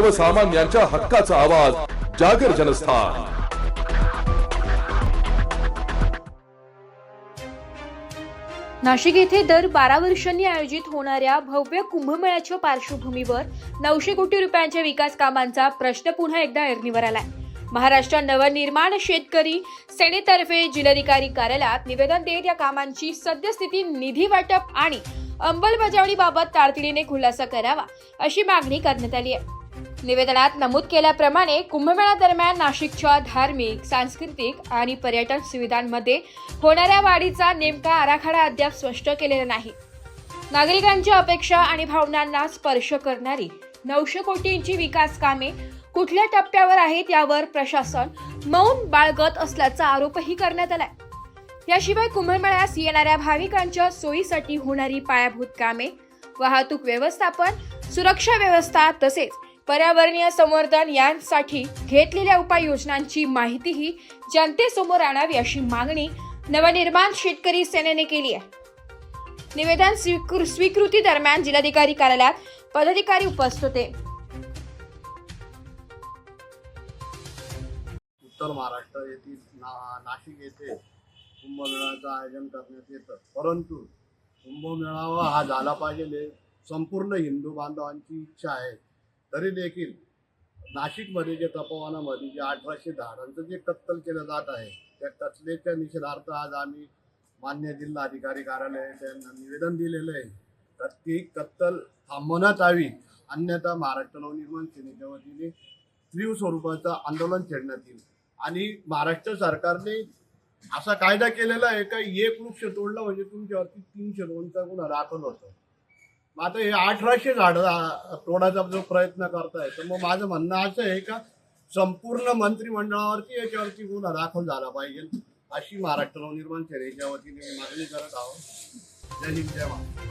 सर्वसामान्यांच्या हक्काचा आवाज जागर जनस्थान. नाशिक येथे दर बारा वर्षांनी आयोजित होणाऱ्या भव्य कुंभमेळ्याच्या पार्श्वभूमीवर नऊशे कोटी रुपयांच्या विकास कामांचा प्रश्न पुन्हा एकदा ऐरणीवर आलाय. महाराष्ट्र नवनिर्माण शेतकरी सेनेतर्फे जिल्हाधिकारी कार्यालयात निवेदन देत या कामांची सद्यस्थिती निधी वाटप आणि अंमलबजावणीबाबत तातडीने खुलासा करावा अशी मागणी करण्यात आली आहे. निवेदनात नमूद केल्याप्रमाणे कुंभमेळा दरम्यान नाशिकच्या धार्मिक सांस्कृतिक आणि पर्यटन सुविधांमध्ये होणाऱ्या वाढीचा नेमका आराखडा अद्याप स्पष्ट केलेला नाही. नागरिकांच्या अपेक्षा आणि भावनांना स्पर्श करणारी नऊशे कोटींची विकास कामे कुठल्या टप्प्यावर आहेत यावर प्रशासन मौन बाळगत असल्याचा आरोपही करण्यात आलाय. याशिवाय कुंभमेळ्यास येणाऱ्या भाविकांच्या सोयीसाठी होणारी पायाभूत कामे वाहतूक व्यवस्थापन सुरक्षा व्यवस्था तसेच पर्यावरणीय संवर्धन यांसाठी घेतलेल्या उपाययोजनांची माहितीही जनतेसमोर आणावी अशी मागणी नवनिर्माण शेतकरी सेनेने केली आहे. निवेदन स्वीकृ स्वीकृती दरम्यान जिल्हाधिकारी कार्यालयात पदाधिकारी उपस्थित होते. उत्तर महाराष्ट्र येथील ना नाशिक येथे कुंभमेळ्याचं आयोजन करण्यात येतं. परंतु कुंभमेळावा हा झाला पाहिजे संपूर्ण हिंदू बांधवांची इच्छा आहे. तरी देखील नाशिकमध्ये जे तपोवनामध्ये जे अठराशे झाडांचं जे कत्तल केलं जात आहे त्या कत्लेच्या निषेधार्थ आज आम्ही मान्य जिल्हाधिकारी कार्यालय त्यांना निवेदन दिलेलं आहे. तर ती कत्तल थांबवण्यात यावी अन्यथा महाराष्ट्र नवनिर्माण सेनेच्या वतीने तीव्र स्वरूपाचं आंदोलन छेडण्यात येईल. आणि महाराष्ट्र सरकारने असा कायदा केलेला आहे का एक वृक्ष तोडलं म्हणजे तुमच्यावरती तीनशे दोनचा गुन्हा दाखल होतो. आता हे अठराशे झाड तोडायचा जो प्रयत्न करताय तर मग माझं म्हणणं असं आहे का संपूर्ण मंत्रिमंडळावरती याच्यावरती गुन्हा दाखल झाला पाहिजे अशी महाराष्ट्र नवनिर्माण सेनेच्या वतीने मी मागणी करत आहोत. जय हिंद जय महाराष्ट्र.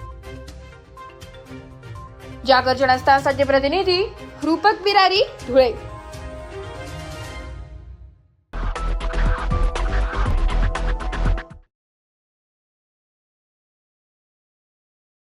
जागर जनस्थानसाठी प्रतिनिधी रूपक बिरारी धुळे.